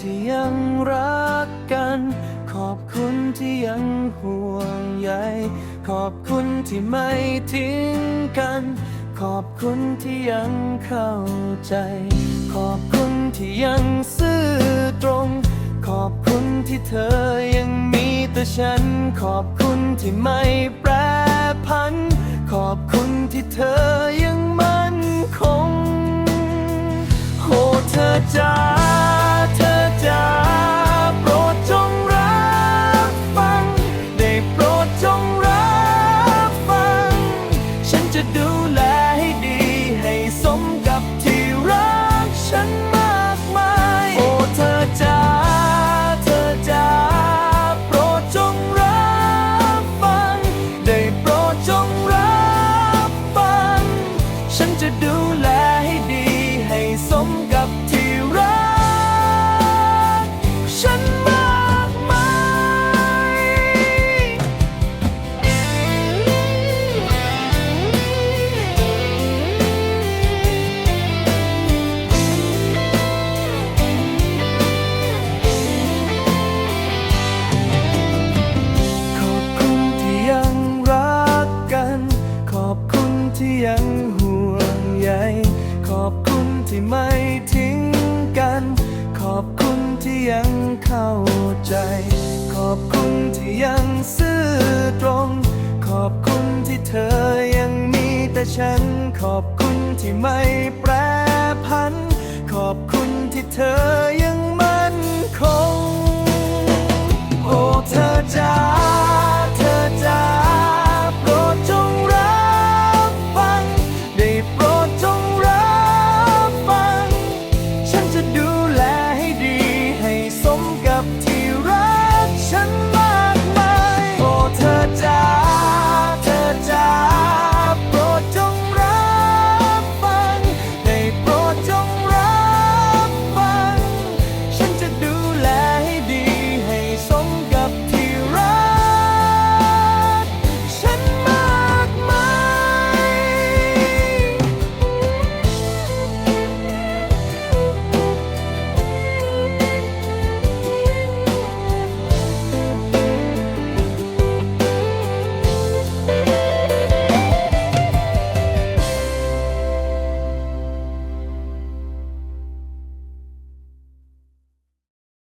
ที่ยังรักกัน ขอบคุณที่ยังห่วงใย ขอบคุณที่ไม่ทิ้งกัน ขอบคุณที่ยังเข้าใจ ขอบคุณที่ยังซื่อตรง ขอบคุณที่เธอยังมีแต่ฉัน ขอบคุณที่ไม่แปรพัน ขอบคุณที่เธอยัง จะดูแลให้ดี ให้สมกับที่รักฉันมากมาย โอ้เธอจ้าเธอจ้าโปรดจงรับฟัง ได้โปรดจงรับฟัง ฉันจะดูแลให้ดี ให้สมกับ ใยขอบคุณที่ไม่ทิ้งกัน ขอบคุณที่ยังเข้าใจ ขอบคุณที่ยังซื่อตรง ขอบคุณที่เธอยังมีแต่ฉัน ขอบคุณที่ไม่แปรพัน ขอบคุณที่เธอยังมั่นคง โอ้เธอจ้าเธอจ้า